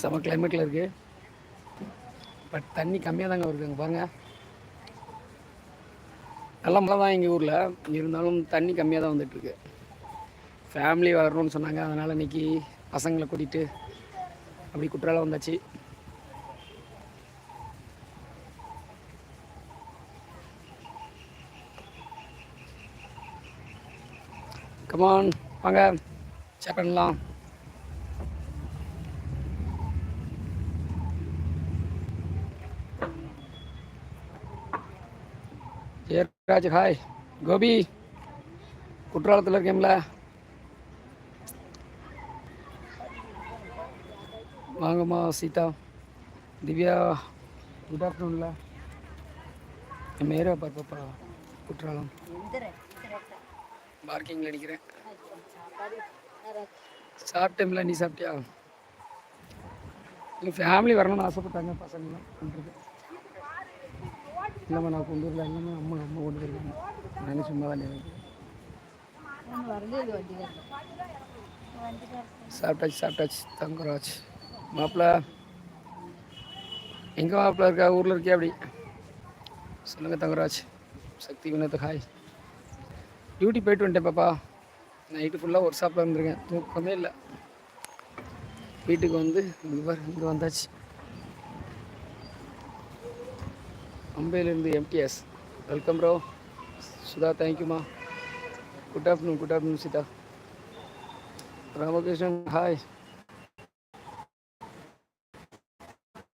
செம கிளைமேட்டில் இருக்குது பட் தண்ணி கம்மியாக தாங்க வருதுங்க பாருங்கள் நல்ல மழை தான் எங்கள் ஊரில். இருந்தாலும் தண்ணி கம்மியாக தான் வந்துட்டுருக்கு ஃபேமிலி வரணும்னு சொன்னாங்க. அதனால் இன்றைக்கி பசங்களை கூட்டிகிட்டு அப்படி குற்றாலம் வந்தாச்சு. கமான் வாங்க. செக் பண்ணலாம். ராஜ் ஹாய் கோபி குற்றாலத்தில் இருக்கேம்ல வாங்கம்மா சீதா. திவ்யா குட் ஆஃப்டர்நூன்ல என் மேரா பார்ப்பப்பா குற்றாலம். பார்க்கிங்கில் நிற்கிறேன் சாப்பிட்டேம்ல நீ சாப்பிட்டியா? எங்கள் ஃபேமிலி வரணும்னு ஆசைப்பட்டாங்க பசங்களாம். பண்ணுறது இல்லைம்மா நான் கொண்டு வரல இல்லைம்மா அம்மா அம்மா கொண்டு போயிருக்காங்க நானும் சும்மா தான் நினைக்கிறேன் சாப்பிட்டாச்சு சாப்பிட்டாச்சு. தங்குறாச்சு மாப்பிள்ள எங்கே மாப்பிள்ள இருக்கா? ஊரில் இருக்கியா அப்படி? சொல்லுங்கள் தங்கராஜ். சக்தி வினோத் ஹாய் டியூட்டி போயிட்டு வந்துட்டேன் பாப்பா. நைட்டு ஃபுல்லாக ஒர்க் ஷாப்பில் இருந்திருக்கேன். தூக்கமே இல்லை. வீட்டுக்கு வந்து இங்கே வந்தாச்சு. அம்பையிலேருந்து எம்டிஎஸ் வெல்கம் ப்ரோ சுதா தேங்க்யூமா good afternoon good afternoon Seetha Ramakrishnan hi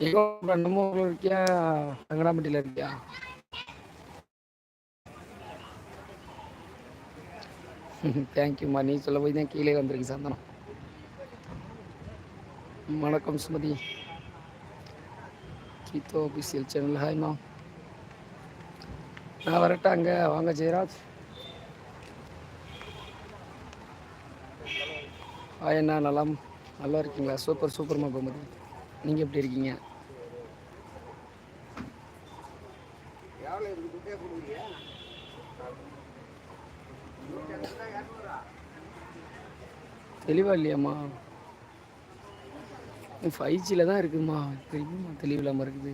எங்கோ நம்ம ஊரில் இருக்கியா தங்கடாம்பட்டியில் இருக்கியா தேங்க்யூம்மா நீ சொல்ல போய் தான் கீழே வந்திருக்கு சந்தனம் வணக்கம் சுமதி கீதோ ஆஃபீஷியல் சேனல் ஹாய்மா நான் வரட்டா அங்கே வாங்க ஜெயராஜ். ஆ அண்ணா நலம் நல்லா இருக்கீங்களா? சூப்பர் சூப்பர்மா கோமதி. நீங்கள் எப்படி இருக்கீங்க? தெளிவா இல்லையாம்மா? ஃபைவ் ஜியில் தான் இருக்குதுமா தெரியுமா? தெளிவு இல்லாமல் இருக்குது.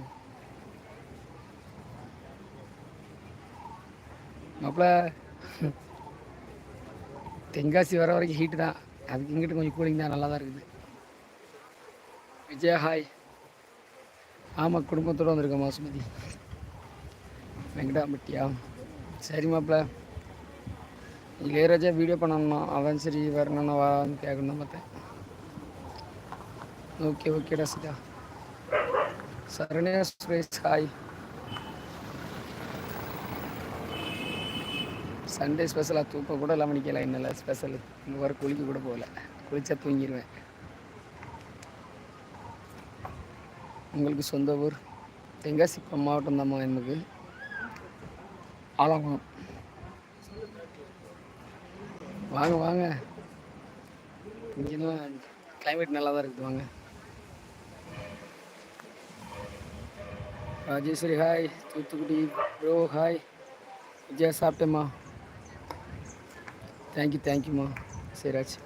மாப்பிள்ள தென்காசி வர வரைக்கும் ஹீட்டு தான். அதுக்கு இங்கிட்டு கொஞ்சம் கூலிங் தான். நல்லா தான் இருக்குது. விஜயா ஹாய் ஆமாம் குடும்பத்தோடு வந்திருக்கேம்மா சுமதி வெங்கடாம்பட்டியா. சரி மாப்பிள்ள இளையராஜா வீடியோ பண்ணணும்னா அவன் சரி வரணும்னா வான்னு கேட்கணும் பார்த்தேன். ஓகே ஓகேடா சீதா சரண்யா சுரேஷ் ஹாய் சண்டே ஸ்பெஷலாக தூக்கம் கூட இல்லாமல் நிற்கல என்னல ஸ்பெஷல் இங்கே வர குளிக்க கூட போகல. குளித்தா தூங்கிடுவேன் உங்களுக்கு சொந்த ஊர்? தென்காசி மாவட்டம் தான்மா எனக்கு. ஆலங்குளம். வாங்க வாங்க. இங்கெல்லாம் கிளைமேட் நல்லா தான் இருக்குது. வாங்க. Rajeswari hi Thoothukudi bro hi Vijaya சாப்பிட்டேம்மா. Thank you தேங்க்யூம்மா சரியாச்சு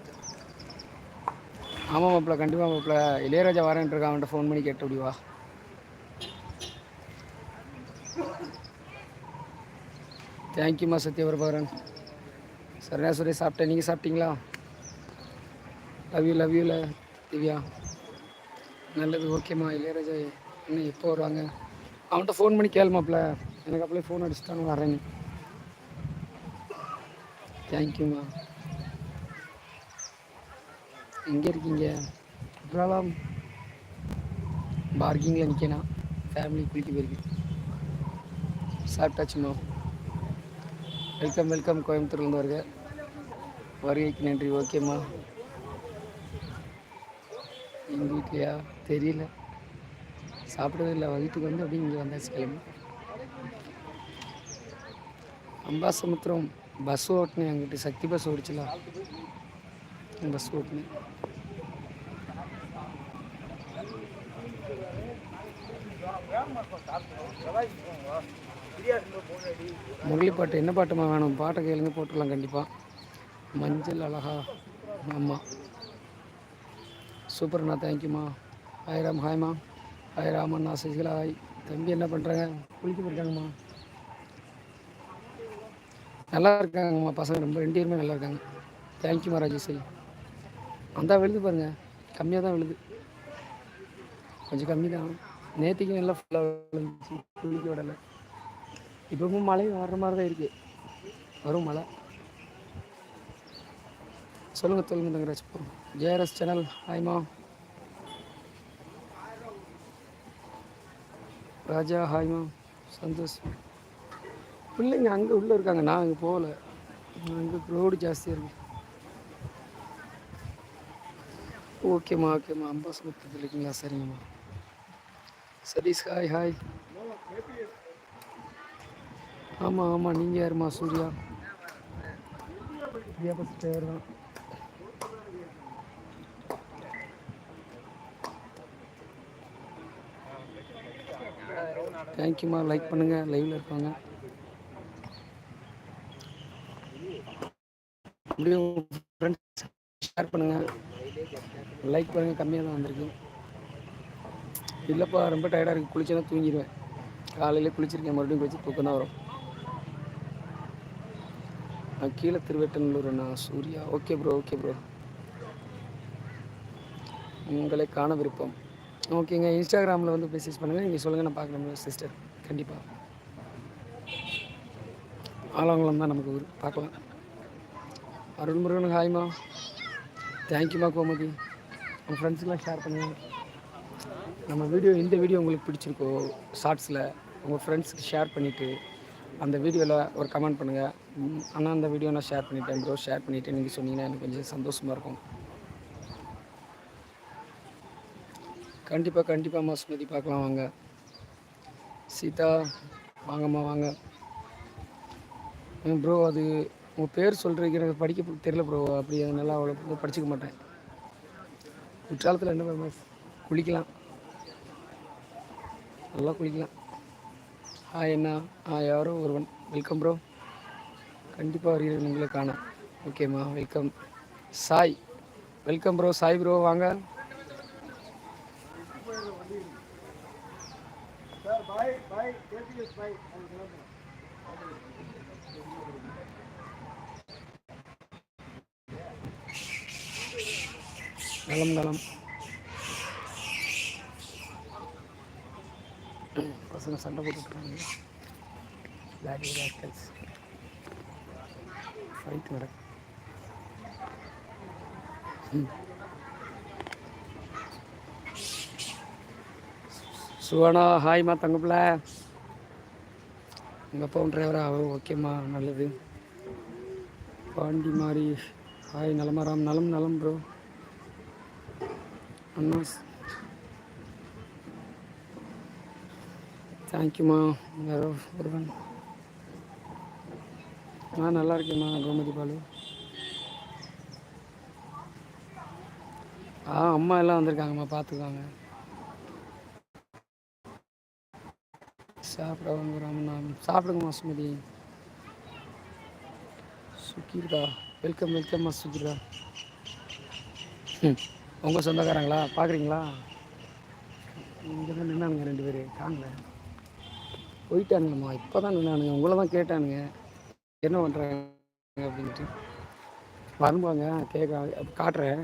ஆமாம் மாப்பிள்ள கண்டிப்பாக மாப்பிள்ள. இளையராஜா வரேன்ட்டு இருக்கான். அவன்கிட்ட ஃபோன் பண்ணி கேட்டு விடுவா தேங்க்யூம்மா சத்யபிரபாகரன். சரியா சுரே சாப்பிட்டேன். நீங்கள் சாப்பிட்டீங்களா? லவ் யூ லவ் யூல திவ்யா. நல்லது ஓகேம்மா இளையராஜா இன்னும் எப்போ வருவாங்க? அவன்கிட்ட ஃபோன் பண்ணி கேளுமாப்ல எனக்கு அப்படியே ஃபோன் அடிச்சுட்டானு வரேன்னு தேங்க்யூம்மா எங்கே இருக்கீங்க? குற்றாலம் பார்க்கிங்கில் நிற்கணும் ஃபேமிலி குளிக்க போயிருக்கு. சாப்பிட்டாச்சுமா வெல்கம் வெல்கம் கோயம்புத்தூர்லேருந்து வருக. வருகைக்கு நன்றி. ஓகேம்மா எங்கள் வீட்லையா? தெரியல. சாப்பிடவே இல்லை. வீட்டுக்கு வந்து அப்படியே இங்கே வந்தாச்சு கிளம்பி. அம்பாசமுத்திரம். பஸ் ஓட்டினேன் எங்கிட்ட சக்தி பஸ் ஓடிச்சுல. பஸ் ஓட்டினேன். முரளி பாட்டு என்ன பாட்டுமா வேணும்? பாட்டை கேளுங்க போட்டுக்கலாம் கண்டிப்பாக மஞ்சள் அழகா ஆமாம் சூப்பர்ண்ணா தேங்க்யூம்மா ஹாய் ராம் ஹாய்மா. ஹாய் ராமண்ணா சசிகலா ஹாய் தம்பி என்ன பண்ணுறாங்க குளிக்க போயிருக்காங்கம்மா. நல்லா இருக்காங்கம்மா பசங்க ரொம்ப ரெண்டு பேருமே நல்லா இருக்காங்க தேங்க்யூ ராஜேஷ் அந்த விழுது பாருங்கள் கம்மியாக தான் விழுது. கொஞ்சம் கம்மி தான். நேற்றுக்கு நல்லா ஃபுல்லாக விழுந்துச்சு. குளிக்க விடலை. இப்பவும் மழை வர்ற மாதிரி தான் இருக்குது வரும் மழை. சொல்லுங்கள் சொல்லுங்கள் தங்கராஜ். ஜேஆர்எஸ் சேனல் ஹாய்மா ராஜா ஹாய்மா சந்தோஷ். பிள்ளைங்க அங்கே உள்ளே இருக்காங்க. நான் அங்கே போகல. அங்கே ரோடு ஜாஸ்தியாக இருக்கு. ஓகேம்மா ஓகேம்மா அம்பாசமுத்திரத்தில் இருக்கீங்களா சரிங்கம்மா. சதீஷ் ஹாய் ஹாய் ஆமாம் ஆமாம் நீங்கள் யாருமா சூர்யா. சூர்யா பஸ் தான். தேங்க்யூம்மா லைக் பண்ணுங்கள் லைவில் இருப்பாங்க. முடியும் ஃப்ரெண்ட்ஸ் ஷேர் பண்ணுங்கள் லைக் பண்ணுங்கள் கம்மியாக தான் வந்திருக்கு. இல்லைப்பா ரொம்ப டயர்டாக இருக்குது குளிச்சேன்னா தூங்கிடுவேன் காலையில் குளிச்சிருக்கேன். மறுபடியும் குளிச்சு தூக்கம் தான் வரும். நான் கீழே Thiruvettanallur Surya. Okay bro okay bro உங்களை காண விருப்பம். ஓகேங்க இன்ஸ்டாகிராமில் வந்து மெசேஜ் பண்ணுங்கள் நீங்கள் சொல்லுங்கள் நான் பார்க்குறேன் சிஸ்டர் கண்டிப்பாக ஆலங்குளம் தான் நமக்கு ஊர். பார்க்கலாம். அருள்முருகன் ஹாய்மா தேங்க்யூமா கோமதி. உங்கள் ஃப்ரெண்ட்ஸுக்கெலாம் ஷேர் பண்ணுங்கள் நம்ம வீடியோ இந்த வீடியோ உங்களுக்கு பிடிச்சிருக்கோ ஷார்ட்ஸில் உங்கள் ஃப்ரெண்ட்ஸுக்கு ஷேர் பண்ணிவிட்டு அந்த வீடியோவில் ஒரு கமெண்ட் பண்ணுங்கள் ஆனால் அந்த வீடியோ நான் ஷேர் பண்ணிட்டேன் ப்ரோ ஷேர் பண்ணிவிட்டு நீங்கள் சொன்னீங்கன்னா எனக்கு கொஞ்சம் சந்தோஷமாக இருக்கும். கண்டிப்பாக கண்டிப்பாக சுமதி பார்க்கலாம் வாங்க. சீதா வாங்கம்மா வாங்க. ப்ரோ அது உங்கள் பேர் சொல்கிறீங்க எனக்கு படிக்க தெரியல ப்ரோ அப்படி நல்லா அவ்வளோ படிச்சுக்க மாட்டேன். குற்றாலத்தில் என்ன ஃபேமஸ் குளிக்கலாம். நல்லா குளிக்கலாம். ஆ என்ன ஆ யாரோ ஒருவன். வெல்கம் ப்ரோ கண்டிப்பாக வருகிறேன். உங்களை காண ஓகேம்மா welcome Sai welcome bro Sai bro வாங்க. நலம் நலம் பசங்க சண்டை போட்டுருக்காங்க லாரி ராக்கல்ஸ் ஃபைட் நடக்கு சுவனா ஹாய்மா தங்கப்பிள்ள உங்கள் அப்பாவும் டிரைவரா ஓகேம்மா நல்லது. பாண்டி மாறி ஹாய் நலமராம். நலம் நலம் ப்ரோ அண்ணாஸ் தேங்க்யூம்மா யாரோ ஒருவன் நான் நல்லா இருக்கேம்மா கோமதி பாலு ஆ அம்மா எல்லாம் வந்திருக்காங்கம்மா பார்த்துக்காங்க. சாப்பிட வாங்குறாங்கண்ணா சாப்பிடுங்கம்மா சுமதி. சுக்கிருதா வெல்கம் வெல்கம்மா சுக்கிருதா ம். உங்கள் சொந்தக்காரங்களா? பார்க்குறீங்களா இங்கே தான் நின்னானுங்க ரெண்டு பேர். காணல போயிட்டானுங்கம்மா. இப்போ தான் நின்னானுங்க. உங்களை தான் கேட்டானுங்க. என்ன பண்ணுறாங்க அப்படின்ட்டு. வரும்பாங்க கேட்க காட்டுறேன்.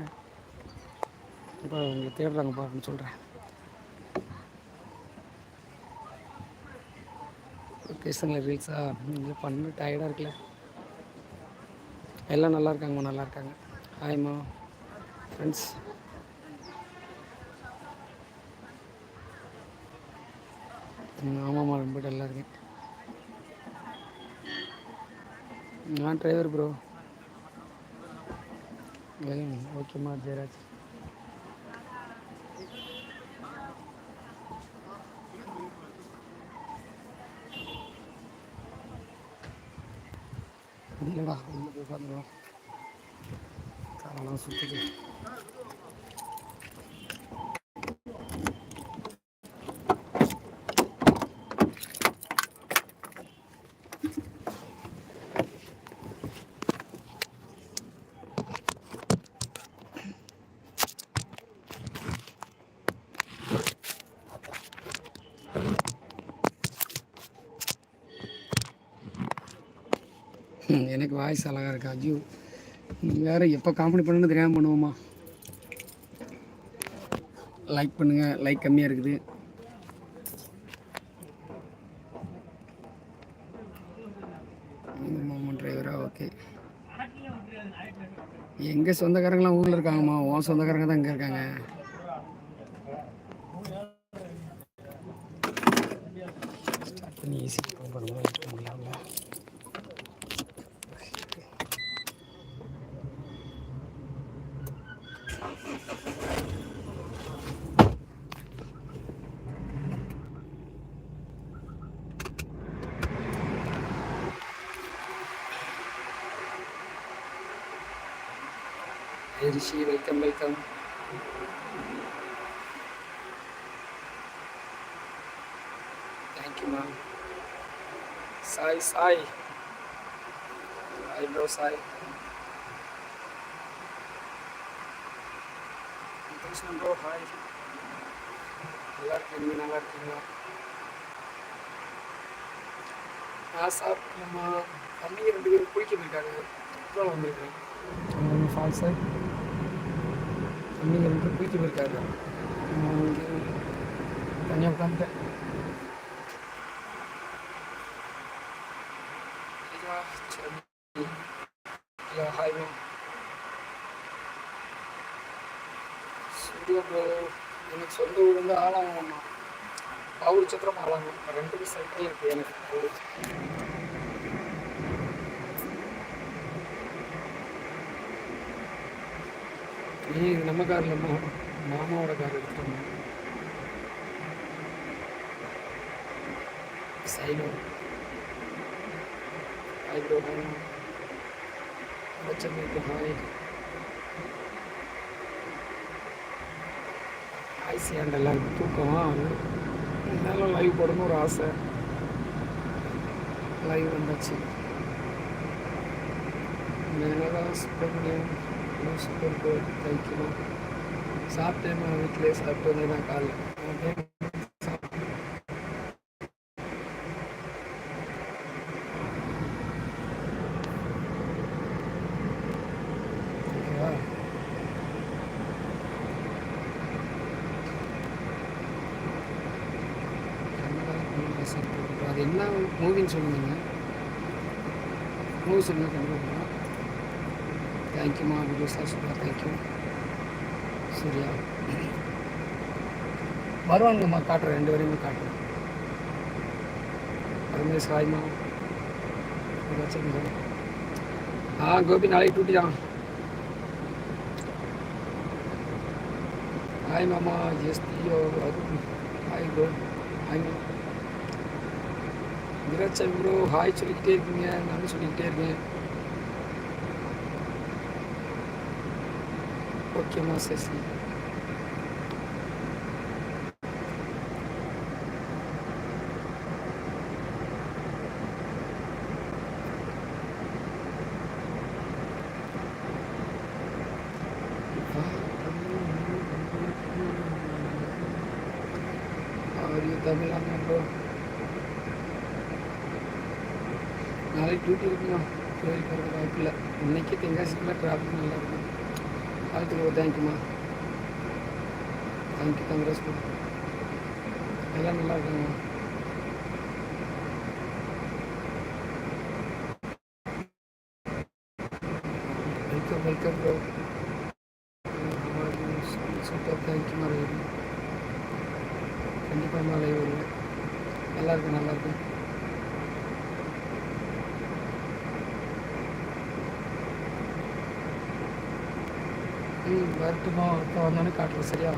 இப்போ உங்களை தேடுறாங்கப்பா அப்படின்னு சொல்கிறேன் லொக்கேஷனில் ரீல்ஸா? இல்லை பண்ண டயர்டாக இருக்குல்ல. எல்லாம் நல்லா இருக்காங்கம்மா நல்லா இருக்காங்க. ஹாய்மா ஃப்ரெண்ட்ஸ் ஆமாம்மா ரொம்ப டல்லாக இருக்கேன். நான் டிரைவர் ப்ரோ ஓகேம்மா ஜெயராஜ். இல்லைடா உள்ள போய் உட்காந்துருவோம் காலெல்லாம் சுற்றுது எனக்கு வாய்ஸ் அழகாக இருக்கா ஜியோ வேறு எப்போ காமெடி பண்ணணும்னு தெரியாமல் பண்ணுவோமா? லைக் பண்ணுங்கள் லைக் கம்மியாக இருக்குது. டிரைவரா ஓகே எங்கள் சொந்தக்காரங்களாம் ஊரில் இருக்காங்கம்மா? உன் சொந்தக்காரங்க தான் இங்கே இருக்காங்க. Hey Rishi, welcome, welcome. Thank you, ma'am. Sai, Sai. Bro, Sai. Krishnan bro hi நல்லா இருக்கீங்க நல்லா இருக்கீங்க நான் நம்ம தம்பிங்க ரெண்டு பேரும் குளிக்க போயிருக்காங்க அப்புறம் வந்திருக்கேன் ஃபால்ஸு தம்பிங்க ரெண்டு பேரும் குளிக்க போயிருக்காரு நான் இங்கே தனியாக உட்காந்துட்டேன் ஐயா சரி ஐயா ஹாய் மேம் சொந்த எனக்கு சொந்த ஊர் வந்து ஆளாங்கம்மா பாவூர் சத்திரம் ஆளாங்கம் ரெண்டு சைக்கிள் இருக்குது எனக்கு. நீ இது நம்ம கார் இல்லைம்மா. மாமாவோட கார் எடுத்துட்டோம்மா சைனோ. Hi bro hi. வச்சிருக்கு ஹாய் ஐசி அண்ட் எல்லாருக்கும் இருந்தாலும் லைவ் போடணும்னு ஒரு ஆசை. லைவ் வந்தாச்சு. மேலதான் சுப்பிரமணியம் சூப்பர் கோல் தைக்கணும் சாப்பிட்டேன் வீட்டிலே சாப்பிட்டு வந்தேன் நான் காலைல. அது என்ன மூவின்னு சொல்லுங்க. மூவி சொல்லுங்கள் கண்டிப்பாக தேங்க்யூமா வீடியோ சார் சூப்பர் தேங்க்யூ சரியா? வருவானுங்கம்மா காட்டுறேன். ரெண்டு வரையும் காட்டுறேன். ரமேஷ் சாய்மா வச்சுருங்க ஆ கோபி நாளைக்கு டூட்டி தான். ஹாய் மாமா எஸ் தியோ Arun hi bro hi ma'am Viraj bro hi சொல்லிக்கிட்டே இருக்கீங்க நானும் சொல்லிக்கிட்டே இருக்கேன். ஓகேம்மா சசி ஆரிய தமிழாங்க ப்ரோ நாளைக்கு டியூட்டி இருக்குமா? கோயில் போகிற வாய்ப்பு இல்லை. இன்னைக்கு தெங்காசிக்குள்ள டிராஃபிக் நல்லா இருக்கும். வாழ்த்துக்கள் தேங்க்யூமா தேங்க்யூ காங்கிரஸ் எல்லாம் நல்லா இருக்காங்க. Welcome welcome bro super thank you மாதிரி கண்டிப்பாக மழை வருவேன் நல்லா நல்லாயிருக்கும் இருக்கு ம் வரட்டுமா இப்போ வந்தோடனே காட்டுறேன் சரியா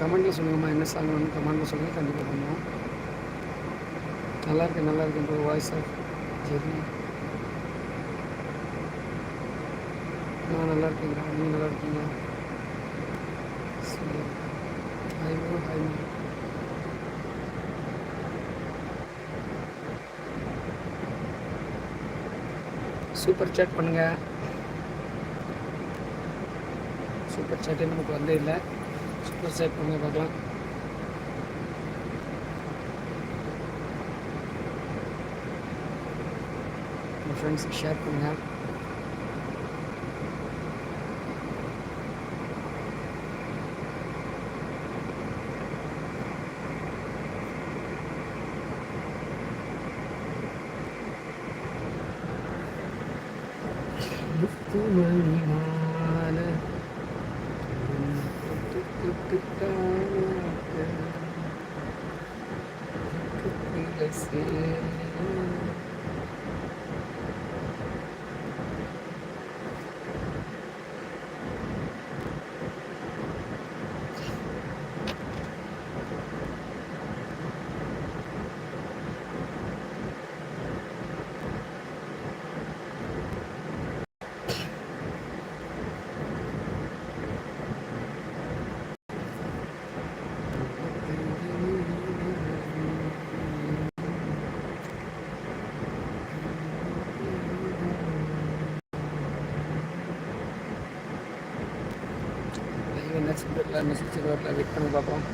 கமெண்ட்டில் சொல்லுங்கம்மா என்ன சாங் வேணும் கமெண்ட்டில் சொல்லுங்கள் கண்டிப்பாக பண்ணுவோம். நல்லா இருக்கு நல்லா இருக்கு ப்ரோ வாய்ஸ் ஆஃப் ஜெர்னி நான் நல்லா இருக்கீங்களா? நீங்கள் நல்லா இருக்கீங்களா? சரி. ஹை ப்ரோ சூப்பர் சேட் பண்ணுங்கள் சூப்பர் சேட்டே நமக்கு வந்தே இல்லை. சூப்பர் சேட் பண்ணுங்க பார்க்கலாம். உங்கள் ஃப்ரெண்ட்ஸுக்கு ஷேர் பண்ணுங்கள் Hallelujah. லைவ் என்ன சொல்லிட்டு மெசேஜ் வரல வெயிட் பண்ணி பார்ப்போம்